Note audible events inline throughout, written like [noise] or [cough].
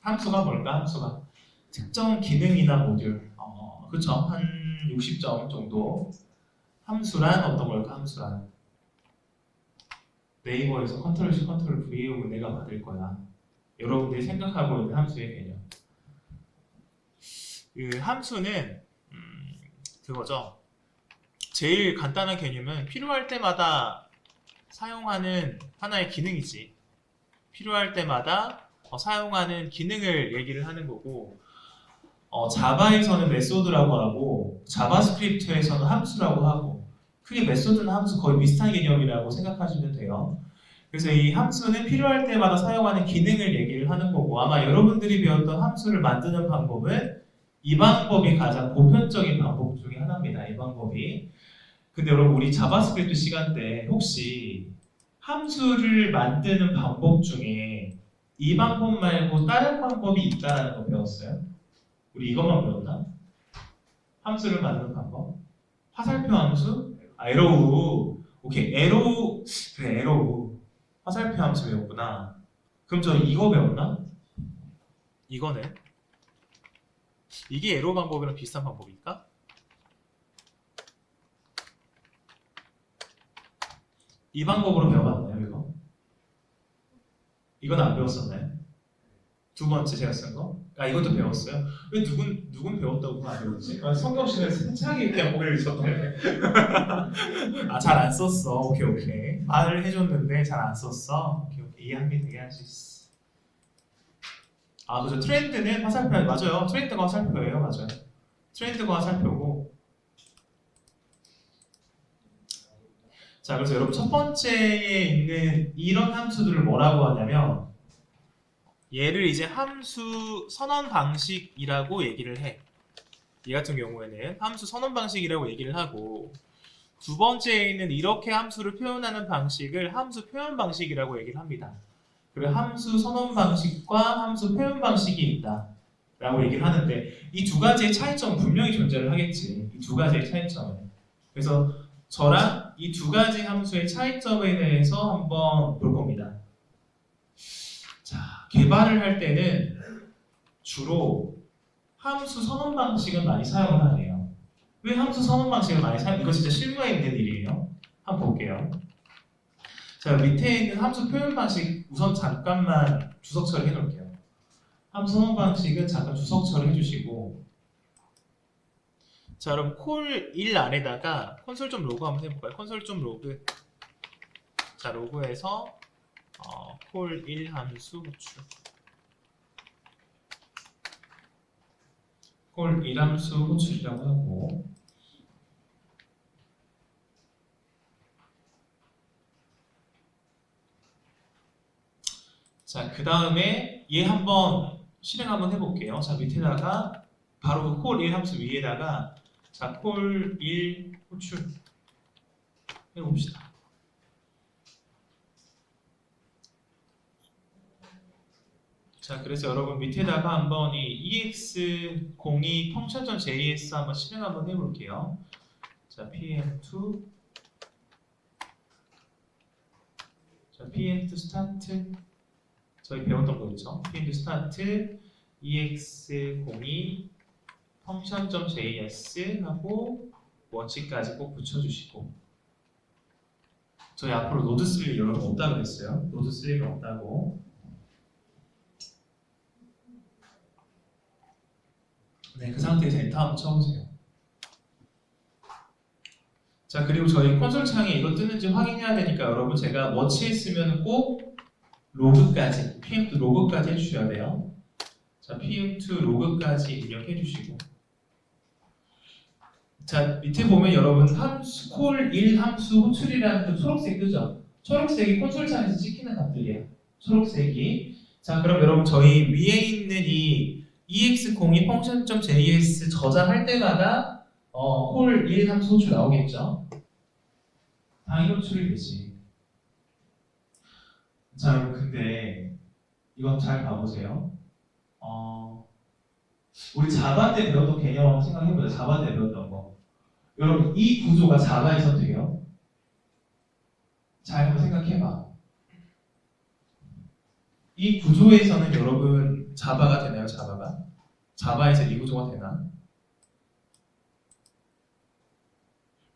함수가 뭘까? 함수가 특정 기능이나 모듈. 어, 그쵸? 한 60점 정도. 함수란 어떤 걸까? 함수란 네이버에서 컨트롤 C 컨트롤 V 해오면 내가 받을 거야. 여러분들이 생각하고 있는 함수의 개념. 그 함수는 음, 그거죠. 제일 간단한 개념은 필요할 때마다 사용하는 하나의 기능이지. 필요할 때마다 어, 사용하는 기능을 얘기를 하는 거고, 어, 자바에서는 메소드라고 하고, 자바스크립트에서는 함수라고 하고, 크게 메소드나 함수 거의 비슷한 개념이라고 생각하시면 돼요. 그래서 이 함수는 필요할 때마다 사용하는 기능을 얘기를 하는 거고, 아마 여러분들이 배웠던 함수를 만드는 방법은 이 방법이 가장 보편적인 방법 중에 하나입니다. 이 방법이. 근데 여러분 우리 자바스크립트 시간 때 혹시 함수를 만드는 방법 중에 이 방법 말고 다른 방법이 있다라는 거 배웠어요? 우리 이것만 배웠나? 함수를 만드는 방법? 화살표 함수? 아, 에로우. 오케이, 에로우. 그래, 에로우. 화살표 함수 배웠구나. 그럼 저 이거 배웠나? 이거는? 이게 에로 방법이랑 비슷한 방법일까? 이 방법으로 배워봤나요, 이거? 이건 안 배웠었나요? 두 번째 제가 쓴 거? 아, 이것도 배웠어요? 왜 누군, 누군 배웠다고 안 배웠지? 아, 성경 씨는 세차게 그냥 고개를 줬네. 아, 잘 안 썼어. 오케이, 오케이. 말을 해줬는데 잘 안 썼어. 오케이, 오케이. 이해합니다. 이해할 수 있어. 아, 그죠. 트렌드는 화살표, 맞아요. 트렌드가 화살표예요. 맞아요. 트렌드가 화살표고. 자, 그래서 여러분 첫 번째에 있는 이런 함수들을 뭐라고 하냐면 얘를 이제 함수 선언 방식이라고 얘기를 해. 이 같은 경우에는 함수 선언 방식이라고 얘기를 하고 두 번째에 있는 이렇게 함수를 표현하는 방식을 함수 표현 방식이라고 얘기를 합니다. 그리고 함수 선언 방식과 함수 표현 방식이 있다. 라고 얘기를 하는데 이 두 가지의 차이점은 분명히 존재를 하겠지. 이 두 가지의 차이점은. 그래서 저랑 이 두 가지 함수의 차이점에 대해서 한번 볼 겁니다. 자, 개발을 할 때는 주로 함수 선언 방식을 많이 사용을 하네요. 왜 함수 선언 방식을 많이 사용? 이거 진짜 실무에 있는 일이에요. 한번 볼게요. 자, 밑에 있는 함수 표현 방식 우선 잠깐만 주석 처리해 놓을게요. 함수 선언 방식은 잠깐 주석 처리해 주시고 자, 그럼 콜 1 안에다가 콘솔 좀 로그 한번 해볼까요? 콘솔 좀 로그 자, 로그에서 어, 콜1 함수 호출 콜1 함수 호출이라고 하고 자, 그 다음에 얘 한번 실행 한번 해볼게요. 자, 밑에다가 바로 그 콜1 함수 위에다가 자, 콜1 호출 해봅시다. 자, 그래서 여러분 밑에다가 한번 이 ex02 펑션.js 한번 실행 한번 해볼게요. 자, pm2 자, pm2 스타트 저희 배웠던 거 있죠? pm2 스타트 ex02 펑션.js 하고 원칙까지 꼭 붙여주시고 저희 앞으로 노드 쓸일 여러분 없다 그랬어요. 노드 쓸 일은 없다고. 네, 그 상태에서 엔터 한번 쳐보세요. 자, 그리고 저희 콘솔 창에 이거 뜨는지 확인해야 되니까 여러분 제가 워치 했으면 꼭 로그까지, pm2 로그까지 해주셔야 돼요. 자, pm2 로그까지 입력해 주시고 자, 밑에 보면 여러분 함수 콜 1 함수 호출이라는 그 초록색 뜨죠? 초록색이 콘솔 창에서 찍히는 값들이에요. 초록색이. 자, 그럼 여러분 저희 위에 있는 이 ex02 펑션.js 저장할 때마다 어, 콜 1 함수 호출 나오겠죠? 당연히 호출이 되지. 자, 여러분 근데 이건 잘 봐보세요. 어, 우리 자바 때 배웠던 개념 한번 생각해보자. 자바 때 배웠던 거. 여러분 이 구조가 자바에서 돼요? 잘 한번 생각해봐. 이 구조에서는 여러분 자바가 되나요? 자바가? 자바에서 이 구조가 되나?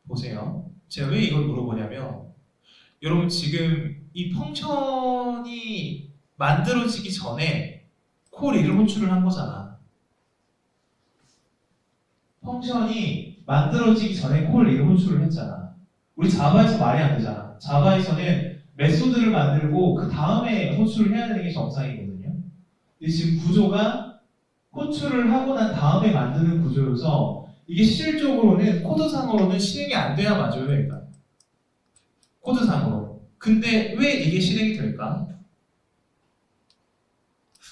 보세요. 제가 왜 이걸 물어보냐면 여러분 지금 이 펑션이 만들어지기 전에 콜 1을 호출을 한 거잖아. 펑션이 만들어지기 전에 콜 1을 호출을 했잖아. 우리 자바에서 말이 안 되잖아. 자바에서는 메소드를 만들고 그 다음에 호출을 해야 되는 게 정상이거든요. 근데 지금 구조가 호출을 하고 난 다음에 만드는 구조여서 이게 실질적으로는 코드상으로는 실행이 안 돼야 맞아요, 일단. 코드상으로. 근데 왜 이게 실행이 될까?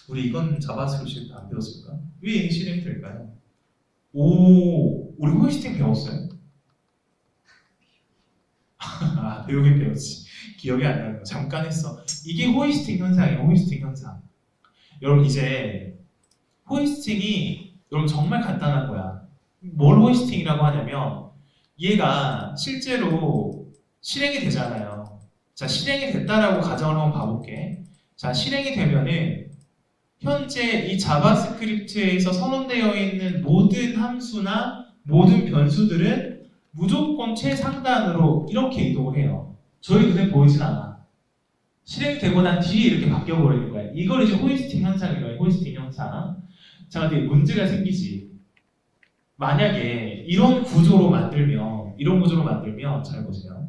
우리 이건 자바스크립트 안 배웠을까? 왜 이게 실행이 될까요? 오, 우리 호이스팅 배웠어요? [laughs] 아, 배우긴 배웠지. 기억이 안 나는 거. 잠깐 했어. 이게 호이스팅 현상이에요, 호이스팅 현상. 여러분, 이제 호이스팅이 여러분 정말 간단한 거야. 뭘 호이스팅이라고 하냐면 얘가 실제로 실행이 되잖아요. 자, 실행이 됐다라고 가정을 한번 봐볼게. 자, 실행이 되면은 현재 이 자바스크립트에서 선언되어 있는 모든 함수나 모든 변수들은 무조건 최상단으로 이렇게 이동을 해요. 저희 눈에 보이진 않아. 실행되고 난 뒤에 이렇게 바뀌어 버리는 거야. 이걸 이제 호이스팅 현상이라고 해요. 호이스팅 현상. 자, 근데 문제가 생기지. 만약에 이런 구조로 만들면, 이런 구조로 만들면, 잘 보세요.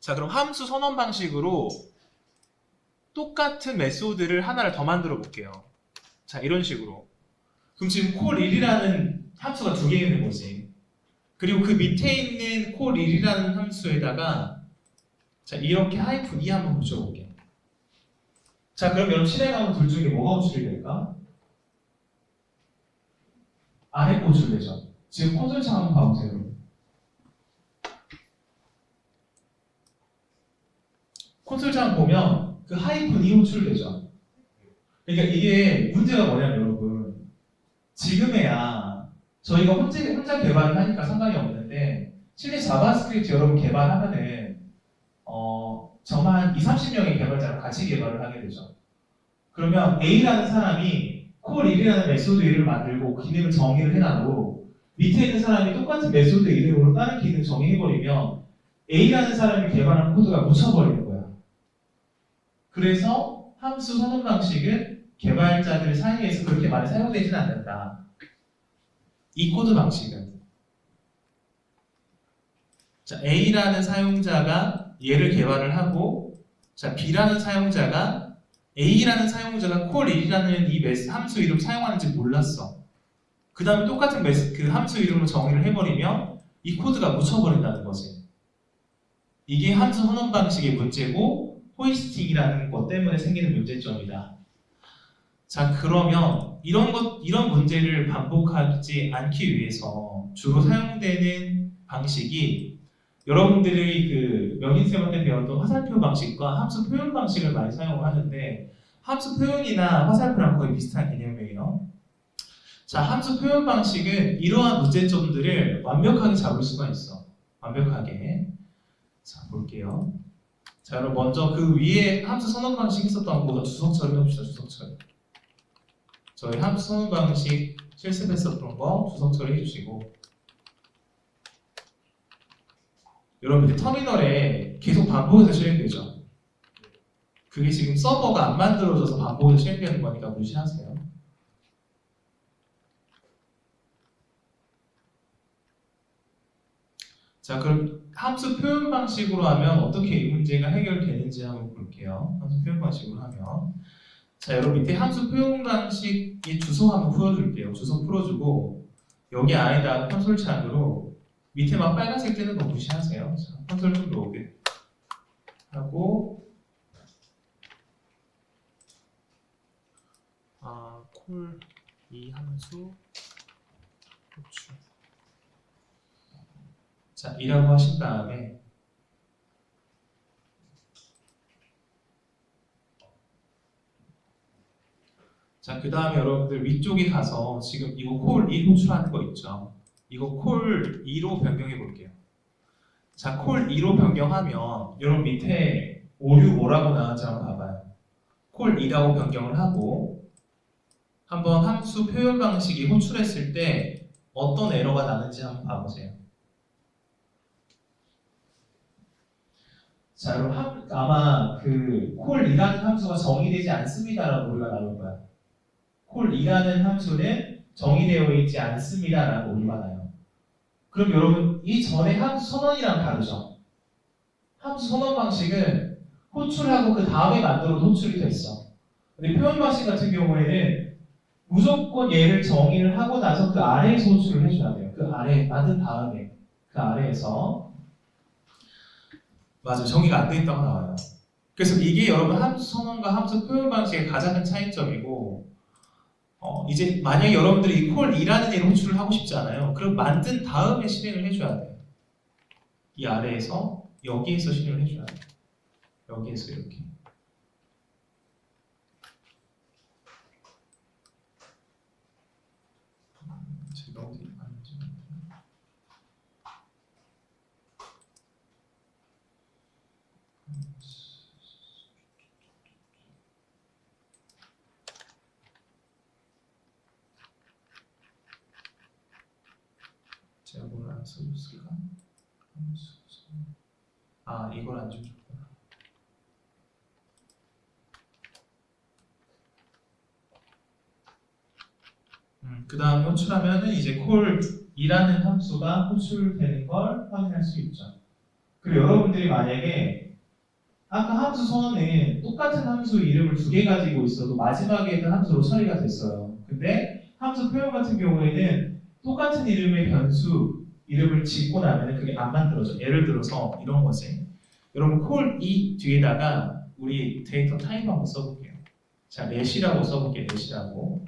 자, 그럼 함수 선언 방식으로 똑같은 메소드를 하나를 더 만들어 볼게요. 자, 이런 식으로. 그럼 지금 core1이라는 함수가 두 개 있는 거지. 그리고 그 밑에 있는 core1이라는 함수에다가 자, 이렇게 하이픈 2 한번 붙여볼게요. 자, 그럼 여러분 실행하면 둘 중에 뭐가 호출이 될까? 아래 거 호출되죠. 지금 콘솔 창 한번 봐보세요. 여러분. 콘솔 창 보면 그 하이픈이 호출되죠. 그러니까 이게 문제가 뭐냐면 지금에야 저희가 혼자, 혼자 개발을 하니까 상관이 없는데 실제 자바스크립트 여러분 개발하면은 어 저만 2, 30명의 개발자랑 같이 개발을 하게 되죠. 그러면 A라는 사람이 core1이라는 메소드 이름을 만들고 기능을 정의를 해놔도 밑에 있는 사람이 똑같은 메소드 이름으로 다른 기능 정의해버리면 A라는 사람이 개발한 코드가 묻혀버리는 거야. 그래서 함수 선언 방식은 개발자들 사이에서 그렇게 많이 사용되지는 않는다. 이 코드 방식은 자, A라는 사용자가 얘를 개발을 하고 자, B라는 사용자가 A라는 사용자가 core1이라는 이 함수 이름 사용하는지 몰랐어. 그 다음에 똑같은 메스, 그 함수 이름을 정의를 해버리면 이 코드가 묻혀버린다는 거지. 이게 함수 선언 방식의 문제고 호이스팅이라는 것 때문에 생기는 문제점이다. 자, 그러면 이런 것, 이런 문제를 반복하지 않기 위해서 주로 사용되는 방식이 여러분들이 그 명인쌤한테 배웠던 화살표 방식과 함수 표현 방식을 많이 사용하는데 함수 표현이나 화살표랑 거의 비슷한 개념이에요. 자, 함수 표현 방식은 이러한 문제점들을 완벽하게 잡을 수가 있어. 완벽하게. 자, 볼게요. 자, 여러분 먼저 그 위에 함수 선언 방식 있었던 거보다 주석 처리해 봅시다. 주석 처리. 저희 선언 방식 실습했었던 거 주석 처리해 주시고 여러분 밑에 터미널에 계속 반복해서 실행되죠. 그게 지금 서버가 안 만들어져서 반복해서 실행되는 거니까 무시하세요. 자, 그럼 함수 표현 방식으로 하면 어떻게 이 문제가 해결되는지 한번 볼게요. 함수 표현 방식으로 하면. 자, 여러분 밑에 함수 표현 방식의 주소 한번 풀어줄게요. 주소 풀어주고, 여기 안에다 콘솔 창으로 밑에 막 빨간색 뜨는 거 무시하세요. 자, 콘솔 좀 넣게 하고, 아, 콜, 이 함수, 호출. 자, 이라고 하신 다음에 자, 그 다음에 여러분들 위쪽에 가서 지금 이거 콜 2 호출하는 거 있죠? 이거 콜 2로 변경해 볼게요. 자, 콜 2로 변경하면 여러분 밑에 오류 뭐라고 나왔는지 한번 봐봐요. 콜 2라고 변경을 하고 한번 함수 표현 방식이 호출했을 때 어떤 에러가 나는지 한번 봐보세요. 자, 그럼 함- 아마 그 콜이라는 함수가 정의되지 않습니다라고 우리가 나올 거야. 콜이라는 함수는 정의되어 있지 않습니다라고 나요. 그럼 여러분 이 전에 함수 선언이랑 다르죠? 함수 선언 방식은 호출하고 그 다음에 만들어도 호출이 됐어. 근데 표현 방식 같은 경우에는 무조건 얘를 정의를 하고 나서 그 아래에서 호출을 해줘야 돼요. 그 아래 만든 다음에 그 아래에서 맞아 정의가 안 돼 있다고 나와요. 그래서 이게 여러분 함수 선언과 함수 표현 방식의 가장 큰 차이점이고 어, 이제 만약에 여러분들이 이 콜 이라는 얘를 호출을 하고 싶지 않아요. 그럼 만든 다음에 실행을 해줘야 돼요. 이 아래에서 여기에서 실행을 해줘야 돼요. 여기에서 이렇게. 써줬을까? 아 이걸 안 줘줬구나. 음, 그 다음에 호출하면은 이제 콜이라는 함수가 호출되는 걸 확인할 수 있죠. 그리고 여러분들이 만약에 아까 함수 선언은 똑같은 함수 이름을 두 개 가지고 있어도 마지막에 있는 함수로 처리가 됐어요. 근데 함수 표현 같은 경우에는 똑같은 이름의 변수 이름을 짓고 나면 그게 안 만들어져. 예를 들어서 이런 거지. 여러분 콜이 뒤에다가 우리 데이터 타입 한번 써볼게요. 자, 넷이라고 써볼게요. 넷이라고.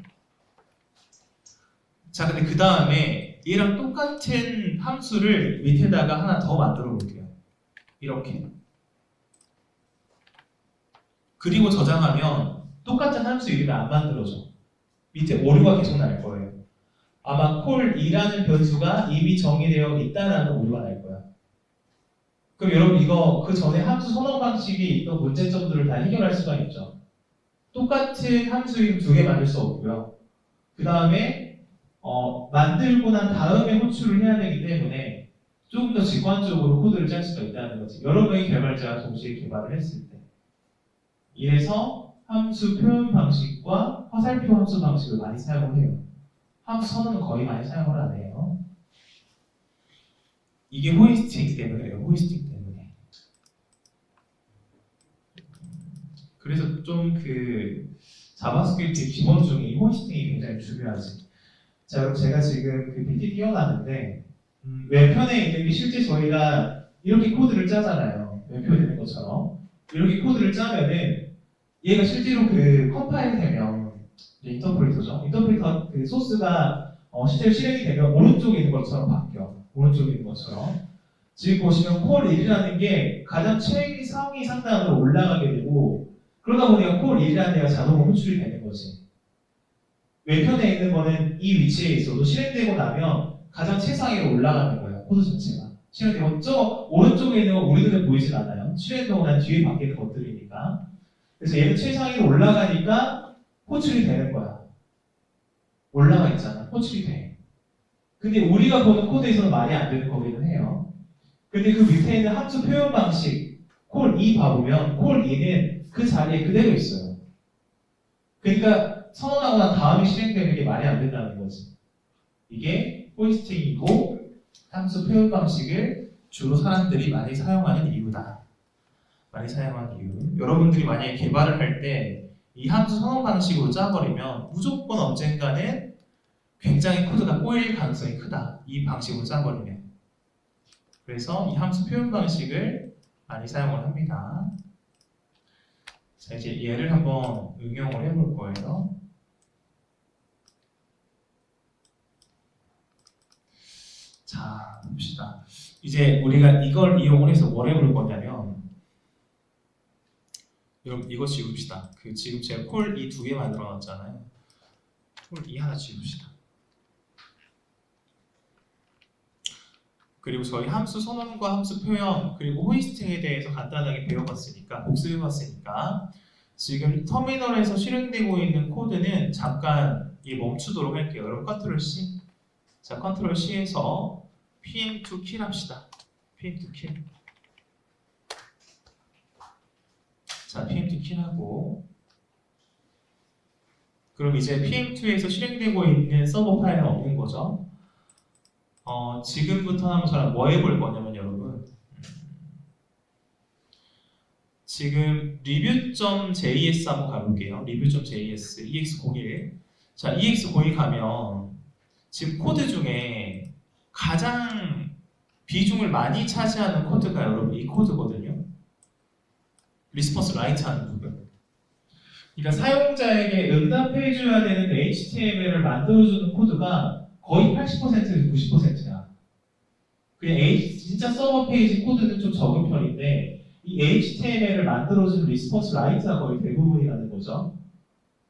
자, 근데 그 다음에 얘랑 똑같은 함수를 밑에다가 하나 더 만들어 볼게요. 이렇게. 그리고 저장하면 똑같은 함수 이름이 안 만들어져. 밑에 오류가 계속 날 거예요. 아마 콜이라는 변수가 이미 정의되어 있다라는 오류가 날 거야. 그럼 여러분 이거 그 전에 함수 선언 방식이 있던 문제점들을 다 해결할 수가 있죠. 똑같은 함수 이름 두개 만들 수 없고요. 그 다음에 어, 만들고 난 다음에 호출을 해야 되기 때문에 조금 더 직관적으로 코드를 짤 수가 있다는 거지. 여러 명의 개발자가 동시에 개발을 했을 때. 이래서 함수 표현 방식과 화살표 함수 방식을 많이 사용을 해요. 함수 선언은 거의 많이 사용을 안 해요. 이게 호이스팅 때문에 그래요. 호이스팅 때문에. 그래서 좀 그 자바스크립트 기본 중에 이 호이스팅이 굉장히 중요하지. 자, 그럼 제가 지금 그 PT 띄워놨는데 음, 왼편에 있는 게 실제 저희가 이렇게 코드를 짜잖아요. 왼편에 있는 것처럼 이렇게 코드를 짜면은 얘가 실제로 그 컴파일 되면 인터프리터죠. 인터프리터 그 소스가 어, 실제로 실행이 되면 오른쪽에 있는 것처럼 바뀌어. 오른쪽에 있는 것처럼. 지금 보시면 콜 1이라는 게 가장 최 상위 상단으로 올라가게 되고 그러다 보니까 콜 1이라는 데가 자동으로 호출이 되는 거지. 왼편에 있는 거는 이 위치에 있어도 실행되고 나면 가장 최상위로 올라가는 거예요. 코드 자체가. 실행되고 저 오른쪽에 있는 건 우리 눈에 보이진 않아요. 실행되고 난 뒤에 바뀌는 것들이니까. 그래서 얘는 최상위로 올라가니까 호출이 되는 거야. 올라가 있잖아. 호출이 돼. 근데 우리가 보는 코드에서는 말이 안 되는 거기는 해요. 근데 그 밑에 있는 함수 표현 방식 콜2 봐보면 콜2는 그 자리에 그대로 있어요. 그러니까 선언하고 난 다음에 실행되는 게 말이 안 된다는 거지. 이게 호이스팅이고 함수 표현 방식을 주로 사람들이 많이 사용하는 이유다. 많이 사용하는 이유. 여러분들이 만약에 개발을 할 때 이 함수 선언 방식으로 짜버리면 무조건 언젠가는 굉장히 코드가 꼬일 가능성이 크다. 이 방식으로 짜버리면. 그래서 이 함수 표현 방식을 많이 사용을 합니다. 자, 이제 얘를 한번 응용을 해볼 거예요. 자, 봅시다. 이제 우리가 이걸 이용을 해서 뭘 해볼 거냐면, 여러분 이거 지웁시다. 그 지금 제가 콜 이 두 개 만들어 놨잖아요. 콜 이 하나 지웁시다. 그리고 저희 함수 선언과 함수 표현 그리고 호이스팅에 대해서 간단하게 배워봤으니까 복습해봤으니까 지금 터미널에서 실행되고 있는 코드는 잠깐 이 멈추도록 할게요. 여러분 컨트롤 C. 자, 컨트롤 C에서 PM2 킬 합시다. PM2 킬. 자, PM2 킬하고 그럼 이제 PM2에서 실행되고 있는 서버 파일은 없는 거죠. 어, 지금부터 한번 저랑 뭐 해볼 거냐면 여러분 음, 지금 리뷰.js 한번 가볼게요. 리뷰.js ex01 자 ex01 가면 지금 코드 중에 가장 비중을 많이 차지하는 코드가 여러분 이 코드거든요. 리스폰스 라이트 하는 부분. 그러니까 사용자에게 응답해줘야 되는 HTML을 만들어주는 코드가 거의 80%에서 90%야. 그냥 H, 진짜 서버 페이지 코드는 좀 적은 편인데 이 HTML을 만들어주는 리스폰스 라이트가 거의 대부분이라는 거죠.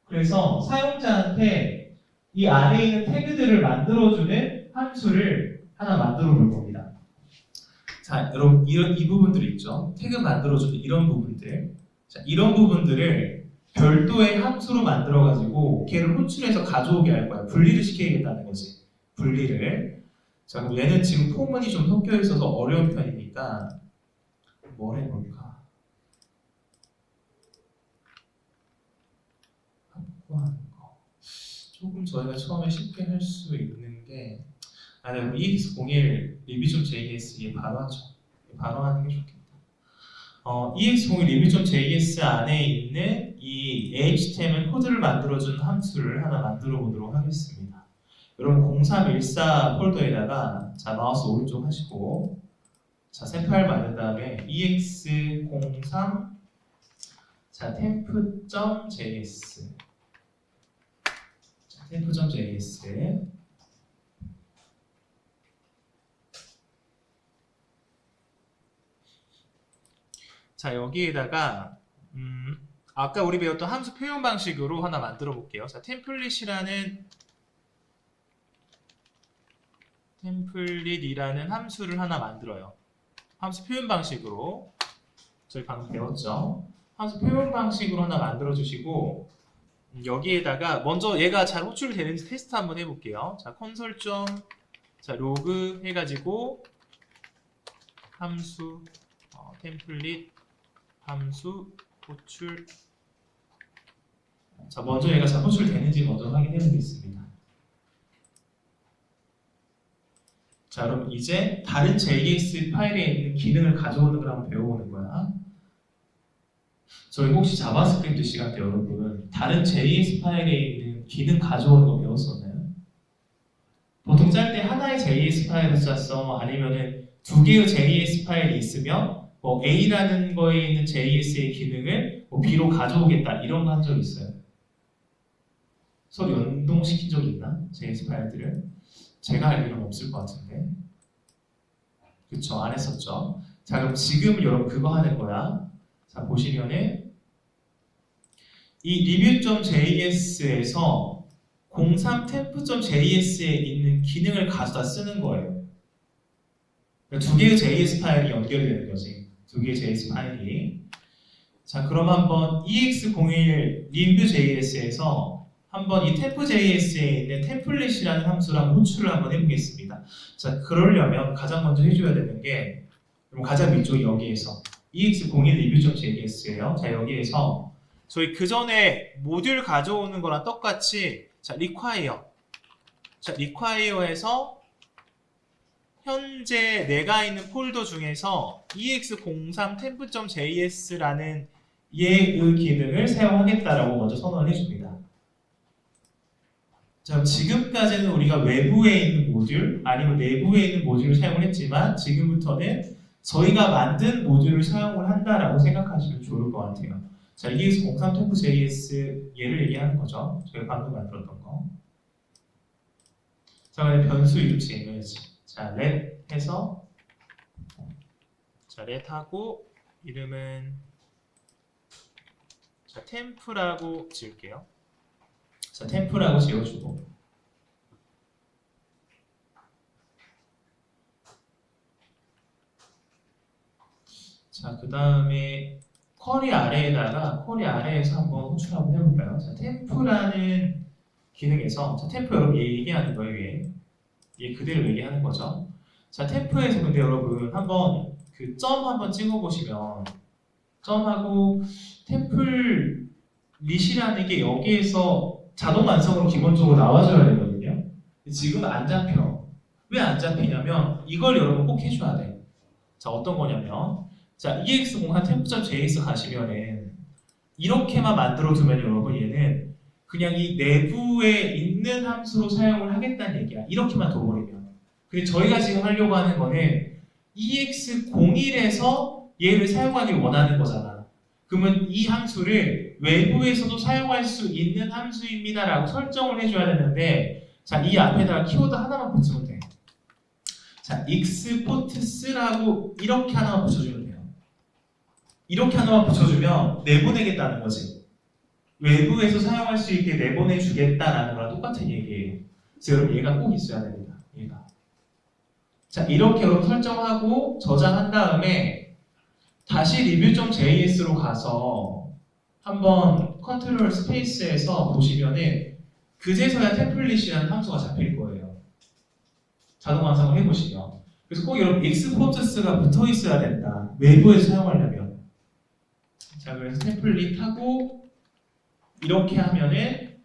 그래서 사용자한테 이 안에 있는 태그들을 만들어주는 함수를 하나 만들어 볼 겁니다. 자, 여러분 이런 이 부분들 있죠. 태그 만들어주는 이런 부분들. 자, 이런 부분들을 별도의 함수로 만들어 가지고 걔를 호출해서 가져오게 할 거야. 분리를 시켜야겠다는 거지. 분리를. 자, 그럼 얘는 지금 포문이 좀 섞여 있어서 어려운 편이니까 뭘 해볼까? 확보하는 거. 조금 저희가 처음에 쉽게 할 수 있는 게 아, 네, EX01 리뷰.js 바로 하죠. 바로 하는 게 좋겠다. 어, EX01 리뷰.js 안에 있는 이 HTML 코드를 만들어준 함수를 하나 만들어 보도록 하겠습니다. 여러분 0314 폴더에다가 자 마우스 오른쪽 하시고 자 새 파일 만든 다음에 ex03 자 temp.js 자 temp.js 자 여기에다가 음, 아까 우리 배웠던 함수 표현 방식으로 하나 만들어 볼게요. 자 템플릿이라는 템플릿이라는 함수를 하나 만들어요. 함수 표현 방식으로 저희 방금 배웠죠. 함수 표현 방식으로 하나 만들어 주시고 음, 여기에다가 먼저 얘가 잘 호출되는지 테스트 한번 해볼게요. 자 콘솔 좀자 로그 해가지고 함수 어, 템플릿 함수 호출 자 먼저 얘가 잘 호출되는지 먼저 확인해 보겠습니다. 자 그럼 이제 다른 JS 파일에 있는 기능을 가져오는 걸 한번 배워보는 거야. 저희 혹시 자바스크립트 시간 때 여러분 다른 JS 파일에 있는 기능 가져오는 거 배웠었나요? 보통 짤 때 하나의 JS 파일을 짰어 아니면은 두 개의 JS 파일이 있으면 뭐 A라는 거에 있는 JS의 기능을 뭐 B로 가져오겠다 이런 거 한 적 있어요? 서로 연동시킨 적 있나? JS 파일들을? 제가 알기로는 없을 것 같은데. 그쵸 안 했었죠. 자 그럼 지금 여러분 그거 하는 거야. 자 보시면은 이 review.js에서 03temp.js에 있는 기능을 가져다 쓰는 거예요. 그러니까 두 개의 JS 파일이 연결되는 거지 두 개의 JS 파일이 자 그럼 한번 ex01 review.js에서 한번 이 temp.js에 있는 템플릿이라는 한번 호출을 한번 해보겠습니다. 자, 그러려면 가장 먼저 해줘야 되는 게 그럼 가장 위쪽이 여기에서 ex01 review.js예요. 자, 여기에서 저희 그 전에 모듈 가져오는 거랑 똑같이 자, require 자, require에서 현재 내가 있는 폴더 중에서 ex03 temp.js라는 얘의 기능을 사용하겠다라고 먼저 선언을 해줍니다. 자, 지금까지는 우리가 외부에 있는 모듈 아니면 내부에 있는 모듈을 사용을 했지만 지금부터는 저희가 만든 모듈을 사용을 한다라고 생각하시면 좋을 것 같아요. 자, 이게 03 템프 JS 얘를 얘기하는 거죠. 저희가 방금 만들었던 거. 자, 그다음에 변수 이름치 이미지. 자, let 해서 자, let 하고 이름은 자, 템프라고 지을게요. 자, 템프라고 지어주고 자, 그 다음에 쿼리 아래에다가 쿼리 아래에서 한번 호출 한번 해볼까요? 자, 템프라는 기능에서 자, 템프 여러분 얘 얘기하는 거예요, 얘. 얘 그대로 얘기하는 거죠. 자, 템프에서 근데 여러분 한번 그 점 한번 찍어 보시면 점하고 템플 릿이라는 게 여기에서 자동 완성으로 기본적으로 나와줘야 되거든요. 지금 안 잡혀. 왜 안 잡히냐면 이걸 여러분 꼭 해줘야 돼. 자 어떤 거냐면 자 EX01 템프.js 가시면은 이렇게만 만들어 두면 여러분 얘는 그냥 이 내부에 있는 함수로 사용을 하겠다는 얘기야. 이렇게만 둬버리면. 근데 저희가 지금 하려고 하는 거는 EX01에서 얘를 사용하길 원하는 거잖아. 그러면 이 함수를 외부에서도 사용할 수 있는 함수입니다라고 설정을 해줘야 되는데 자, 이 앞에다가 키워드 하나만 붙이면 돼. 자, exports라고 이렇게 하나만 붙여주면 돼요. 이렇게 하나만 붙여주면 내보내겠다는 거지. 외부에서 사용할 수 있게 내보내 주겠다라는 거랑 똑같은 얘기예요. 그래서 여러분 얘가 꼭 있어야 됩니다. 얘가. 자, 이렇게 여러분 설정하고 저장한 다음에 다시 리뷰.js로 가서 한번 컨트롤 스페이스에서 보시면은 그제서야 템플릿이라는 함수가 잡힐 거예요. 자동 완성을 해보시면. 그래서 꼭 여러분 exports가 붙어 있어야 된다. 외부에서 사용하려면. 자, 그래서 템플릿 하고 이렇게 하면은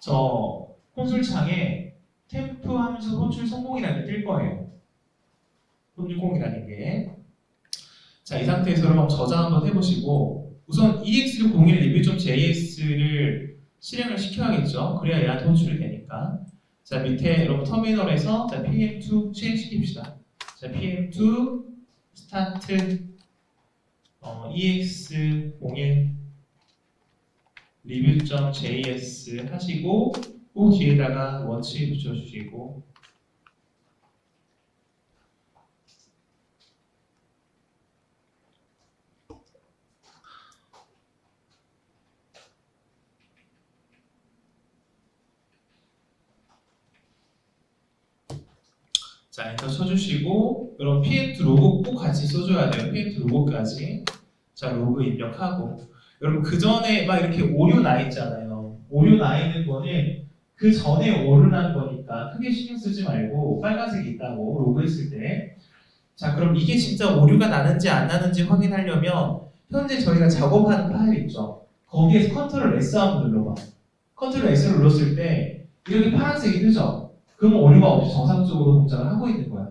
저 콘솔 창에 템프 함수 호출 성공이라는 게 뜰 거예요. 혼주공이라는 게. 자, 이 상태에서 여러분 저장 한번 해보시고 우선 EX01 리뷰.js를 실행을 시켜야겠죠. 그래야 얘한테 호출이 되니까. 자, 밑에 여러분 터미널에서 자, PM2 실행시킵시다. 자, PM2 스타트 어, EX01 리뷰.js 하시고 꼭 뒤에다가 워치 붙여주시고 자, 엔터 쳐주시고 그럼 PM2 로고 꼭 같이 써줘야 돼요. PM2 로고까지. 자, 로고 입력하고 여러분 그 전에 막 이렇게 오류 나 있잖아요. 오류 나 있는 거는 그 전에 오류 난 거니까 크게 신경 쓰지 말고 빨간색이 있다고 로그했을 때. 자, 그럼 이게 진짜 오류가 나는지 안 나는지 확인하려면 현재 저희가 작업하는 파일 있죠. 거기에서 컨트롤 S 한번 눌러봐. 컨트롤 S를 눌렀을 때 이렇게 파란색이 뜨죠. 그러면 오류가 없이 정상적으로 동작을 하고 있는 거야.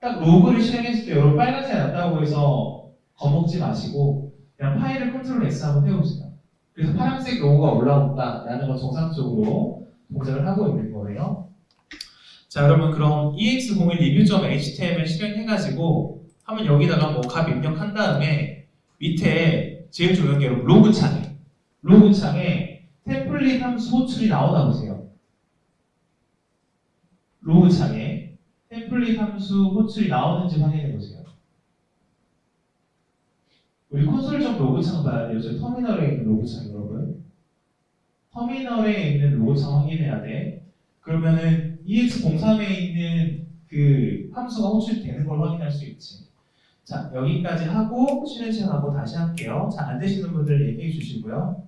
딱 로그를 실행했을 때 여러분 빨간색 났다고 해서 겁먹지 마시고 그냥 파일을 컨트롤 S 한번 해보세요. 그래서 파란색 로고가 올라온다라는 건 정상적으로 동작을 하고 있는 거예요. 자 여러분 그럼 EX01 리뷰.html 실행해가지고 한번 여기다가 뭐 값 입력한 다음에 밑에 제일 중요한 게 로그 창에 로그 창에 템플릿 함수 호출이 나오나 보세요. 로그 창에 템플릿 함수 호출이 나오는지 확인해 보세요. 우리 콘솔 좀 로그 창 봐야 돼요. 저 터미널에 있는 로그 창 여러분. 터미널에 있는 로그 창 확인해야 돼. 그러면은 EX03에 있는 그 함수가 호출되는 걸 확인할 수 있지. 자 여기까지 하고 실행 시간하고 다시 할게요. 자 안 되시는 분들 얘기해 주시고요.